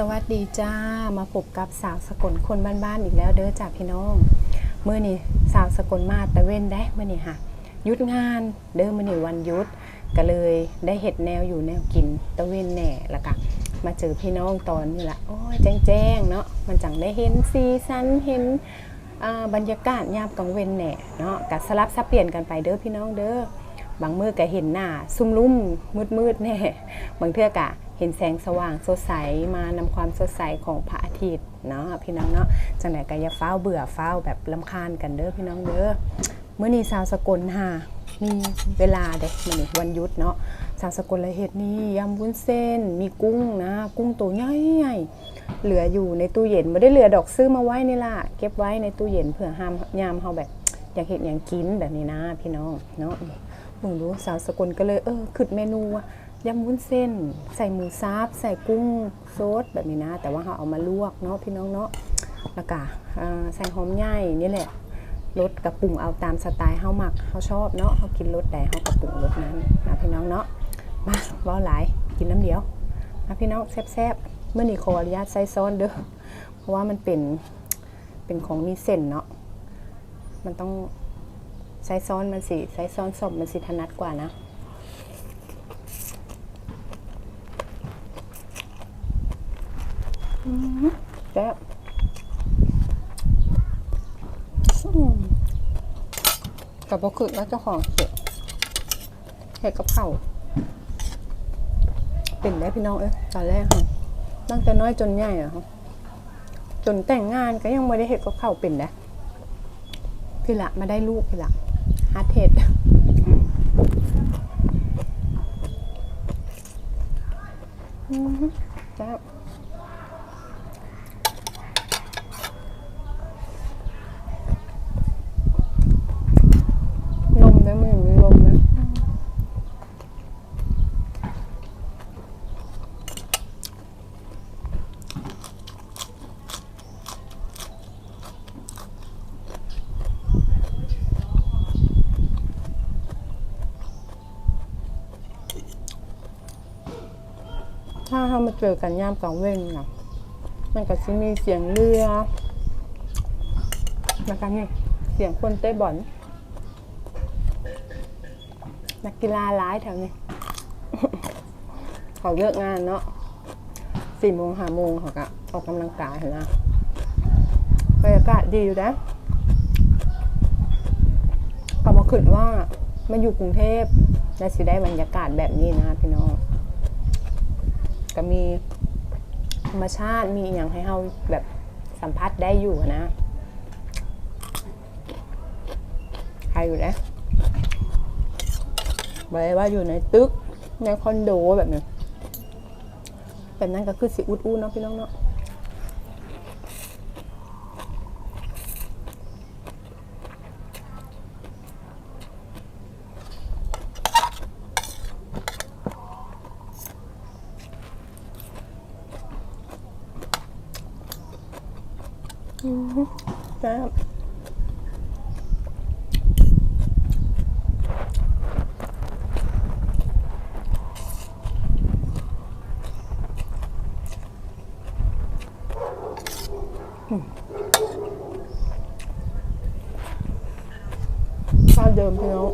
สวัสดีจ้ามาพบกับสาวสกลคนบ้านๆอีกแล้วเด้อจ้าพี่น้องเมื่อนี่สาวสกลมาตะเว้นได้เมื่อนี่ค่ะยุดงานเด้อเมื่อนี่วันยุดก็เลยได้เห็ดแนวอยู่แนวกินตะเว้นแหน่ล้วก็มาเจอพี่น้องตอนนี่ละโอ้ยแจ้งๆเนาะมันจังได้เห็นซีซันเห็นบรรยากาศยามกลางเว้นแหน่เนาะก็สลับสับเปลี่ยนกันไปเด้อพี่น้องเด้อบางมือก็เห็นหน้าซุ่มลุ่มมืดมืดๆแน่บางเทื่อกะ เห็นแสงสว่างสดใสมานำความสดใสของพระอาทิตย์เนาะพี่น้องเนาะจังไหนก็อย่าฟ้าเบื่อฟ้าแบบลำคาญกันเด้อพี่น้องเด้อเมื่อนี้สาวสกลหามีเวลาเด็กมื่อนี้วันยุดเนาะสาวสกลลยเฮ็ดนี่ยำวุ้นเส้น มีกุ้งนะ กุ้งตัวใหญ่ๆเหลืออยู่ในตู้เย็นไม่ได้เหลือดอกซื้อมาไว้นี่ล่ะเก็บไว้ในตู้เย็นเผื่อห้ามยามเฮาแบบอยากเห็นอย่างกินแบบนี้นะพี่น้องเนาะผมรู้สาวสกลก็เลยเออขึ้นเมนูว่า ยำวุ้นเส้น ใส่หมูซับใส่กุ้งโซดแบบนี้นะ แต่ว่าเขาเอามาลวกเนาะพี่น้องเนาะแล้วก็อ่าใส่หอมใหญ่นี่แหละรสกับปรุงเอาตามสไตล์เฮาหมักเฮาชอบเนาะเฮากินรสใดเฮาก็ปรุงรสนั้นนะพี่น้องเนาะมาว้าหลายกินน้ำเดียวนะพี่น้องแซ่บๆเมื่อนี้ขออนุญาตใส่ซ้อนเด้อเพราะว่ามันเป็นเป็นของมีเส้นเนาะมันต้องใช้ซ้อนมันสิใช้ซ้อนศพมันสิถนัดกว่านะ อืมแซ่บอืม กับบ่คือแล้วเจ้าของเสียเห็ดกับเผาเป็นได้พี่น้องเอ้ยตอนแรกค่ะตั้งแต่น้อยจนใหญ่อะค่ะจนแต่งงานก็ยังไม่ได้เห็ดกับเผาเป็นนะพี่ละมาได้ลูกพี่ละฮาร์ดเทดจ้าลมไหมมันมีลมไหมถ้าเรา มาเจอกันย่ามกลางเว้นนะมันก็จะมีเสียงเรือนะคะนี่เสียงคนเตะบอลนักกีฬาร้ายแถวนี้เขาเลิกงานเนาะสี่โมงห้าโมงเขาก็ออกกำลังกายเห็นนะบรรยากาศดีอยู่นะก็มาขึ้นว่ามาอยู่กรุงเทพและสิได้บรรยากาศแบบนี้นะพี่น้อง มีธรรมชาติมีอย่างให้เราแบบสัมผัสได้อยู่นะใครอยู่นะบอกเลยว่าอยู่ในตึกในคอนโดแบบนี้แบบนั้นก็คือสิอุดอูเนาะพี่น้องเนาะ แซ่บข้าวเดิมพี่น้อง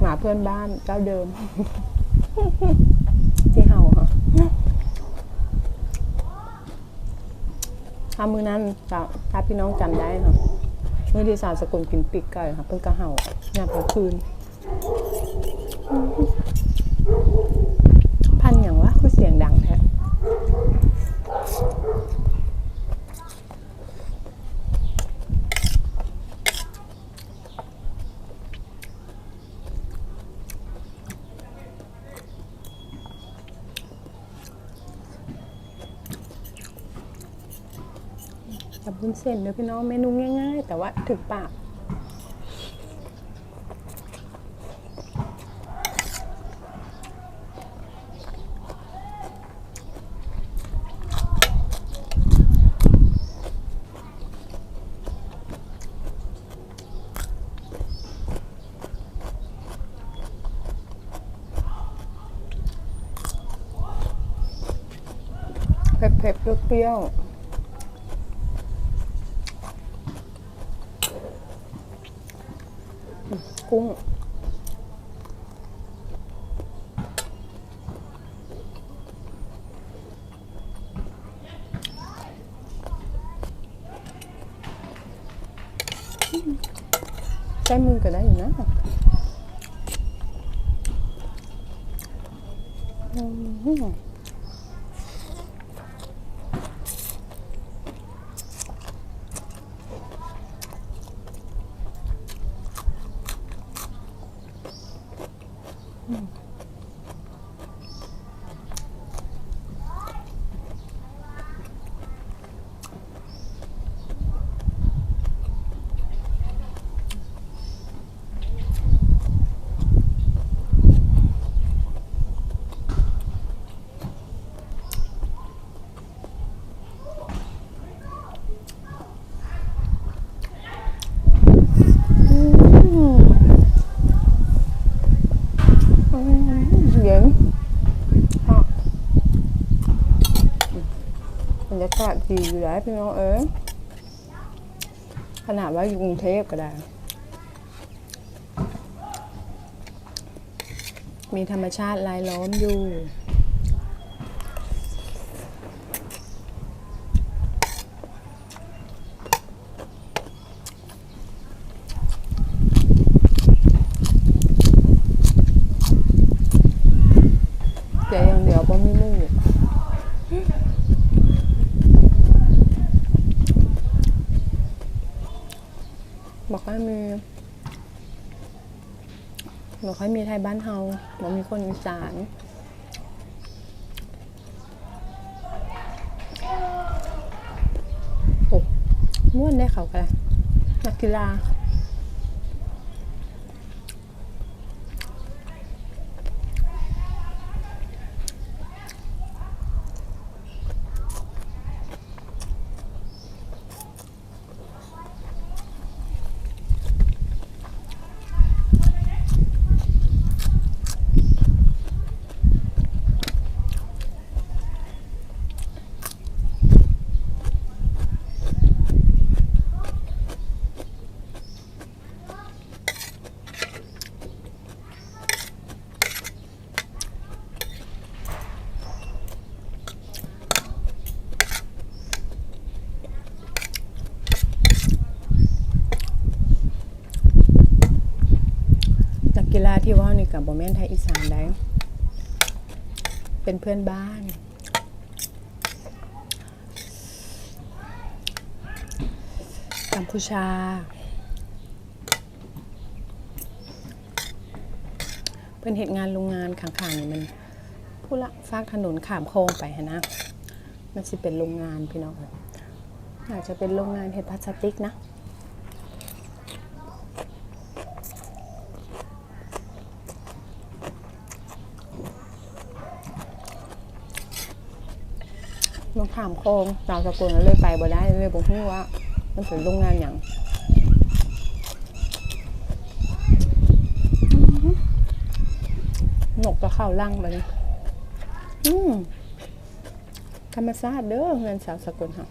หมาเพื่อนบ้านเจ้าเดิม ที่เห่าค่ะ ถ้ามือนั้นจะถ้าพี่น้องจำได้ค่ะมือที่สาวสกุลกินปีกไก่ค่ะเพิ่งกระเห่ายามกลางคืน นเส้นเด้อพี่น้องเมนูง่าย ๆ แต่ว่าถึงปากเผ็ดๆเปรี้ยวๆ กุ้ง ใช้มือก็ได้อยู่นะอืมอืมเย็นฮะบร รยากาศดีอยู่แล้พี่น้องเอ๋ยขนาดว่าอยู่กรุงเทพก็ได้ มีธรรมชาติรายล้อมอยู่เดี๋ยวอย่างเดียวก็ไม่มู่ บอกให้มีบอยมีไทยบ้านเฮาบอกมีคนอีสานโอ้ม่วนได้เขากันนักกีฬา ที่ว่านี่กับบอแมนไทยอีสานได้เป็นเพื่อนบ้านกัมพูชา เพื่อนเหตุงานโรงงานข้างๆนี่มันผู้ละฟากถนนขามโค้งไปนะ มันสิเป็นโรงงานพี่น้องอาจจะเป็นโรงงานเห็ดพลาสติกนะ ลงถามโคงสาวสกุลแล้วเลยไปบ่ได้เลยบอกพี่ว่า มันเป็นโรงงานอย่างนกก็เข้าล่างไปเลยอืมธรรมชาติเด้อเงินสาวสกุลค่ะ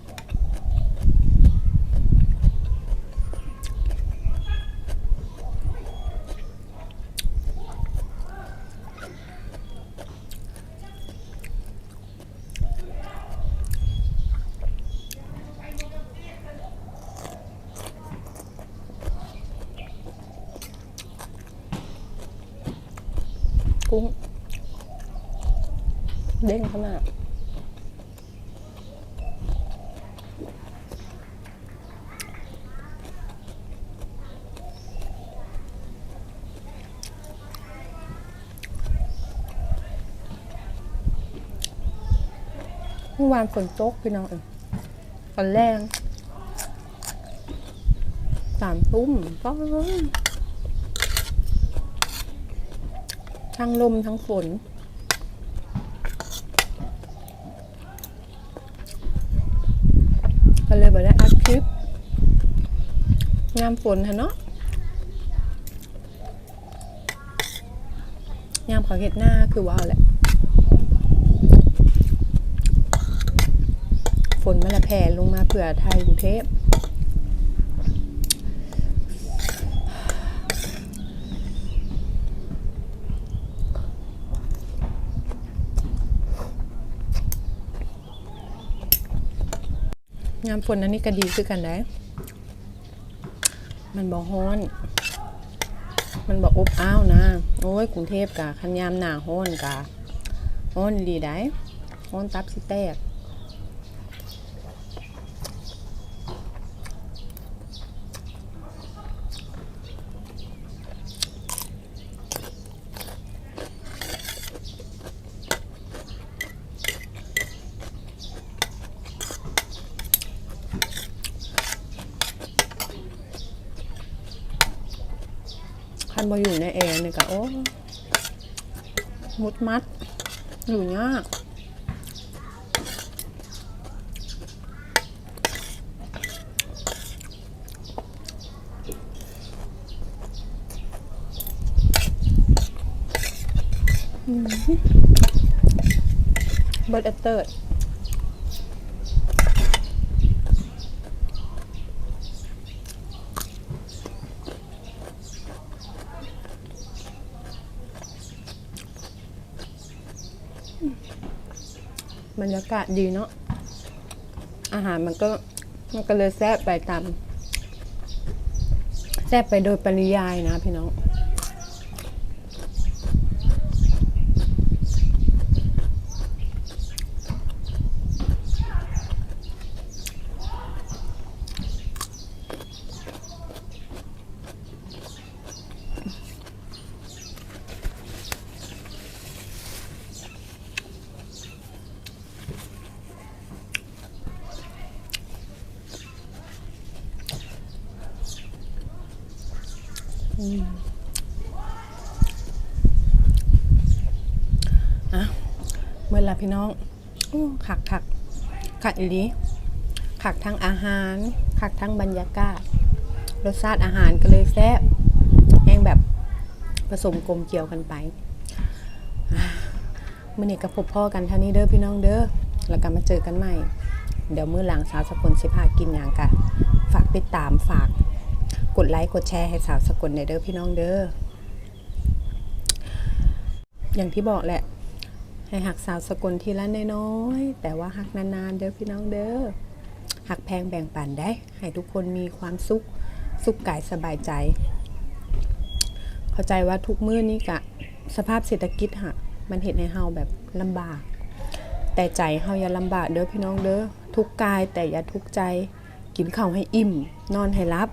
กุ้ง เด้งขนาดเมื่อวานฝนตกพี่น้องเอ้ยตอนแรงสามทุ่มก็ทั้งลมทั้งฝน ก็เลยบอกได้อัดคลิปงามฝนฮะเนาะยามเขาเห็ดหน้าคือว้าวแหละ ฝนมันละแผ่ลงมาเผื่อไทยกรุงเทพ งามฝนอันนี้ก็ดีคือกันได้ มันบ่ฮ้อน มันบ่อบอ้าวนะ โอ้ยกรุงเทพกะคันยามหน้าฮ้อนกะฮ้อนดีได้ฮ้อนตับสิแตก คันบ่อยู่ในแอร์นี่ก็โอ้มุดมัด อยู่ยากเบิร์ดเอเตอร์ บรรยากาศดีเนาะอาหารมันก็มันก็เลยแซ่บไปตามแซ่บไปโดยปริยายนะพี่น้อง ลาพี่น้องอขักขักขักอีลีขักทั้งอาหารขักทั้งบรรยากาศ รสชาติอาหารก็เลยแซ่บแห้งแบบผสมกลมเกี่ยวกันไปมื่อนี้ก็พบพ่อกันเท่านี้เด้อพี่น้องเด้อแล้วก็มาเจอกันใหม่ เดี๋ยวมื้อหลังสาวสกลสิพากินอย่างกันฝากติดตามฝาก กดไลค์กดแชร์ให้สาวสกลในเด้อพี่น้องเด้ออย่างที่บอกแหละ ให้หักสาวสกุลทีละน้อยๆแต่ว่าหักนานๆเด้อพี่น้องเด้อหักแพงแบ่งปันได้ ให้ทุกคนมีความสุขสุขกายสบายใจ เข้าใจว่าทุกมื้อนี้กะ สภาพเศรษฐกิจหักมันเห็นให้เฮาแบบลำบาก แต่ใจเฮาอย่าลำบากเด้อพี่น้องเด้อทุกกายแต่อย่าทุกใจ กินข้าวให้อิ่ม นอนให้รับ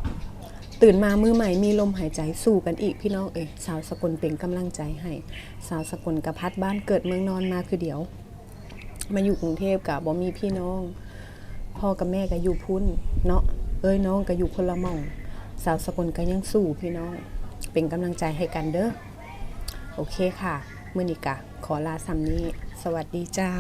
ตื่นมามือใหม่มีลมหายใจสู้กันอีกพี่น้องเอ้ยสาวสกลเป็นกำลังใจให้ สาวสกลกับพัดบ้านเกิดเมืองนอนมาคือเดียว มาอยู่กรุงเทพกับบ่มีพี่น้อง พ่อกับแม่ก็อยู่พุ่นเนาะเอ้ยน้องก็อยู่คนละมอง สาวสกลก็ยังสู้พี่น้อง เป็นกำลังใจให้กันเด้อโอเคค่ะ มือนิกะขอลาซัมนี้ สวัสดีจ้า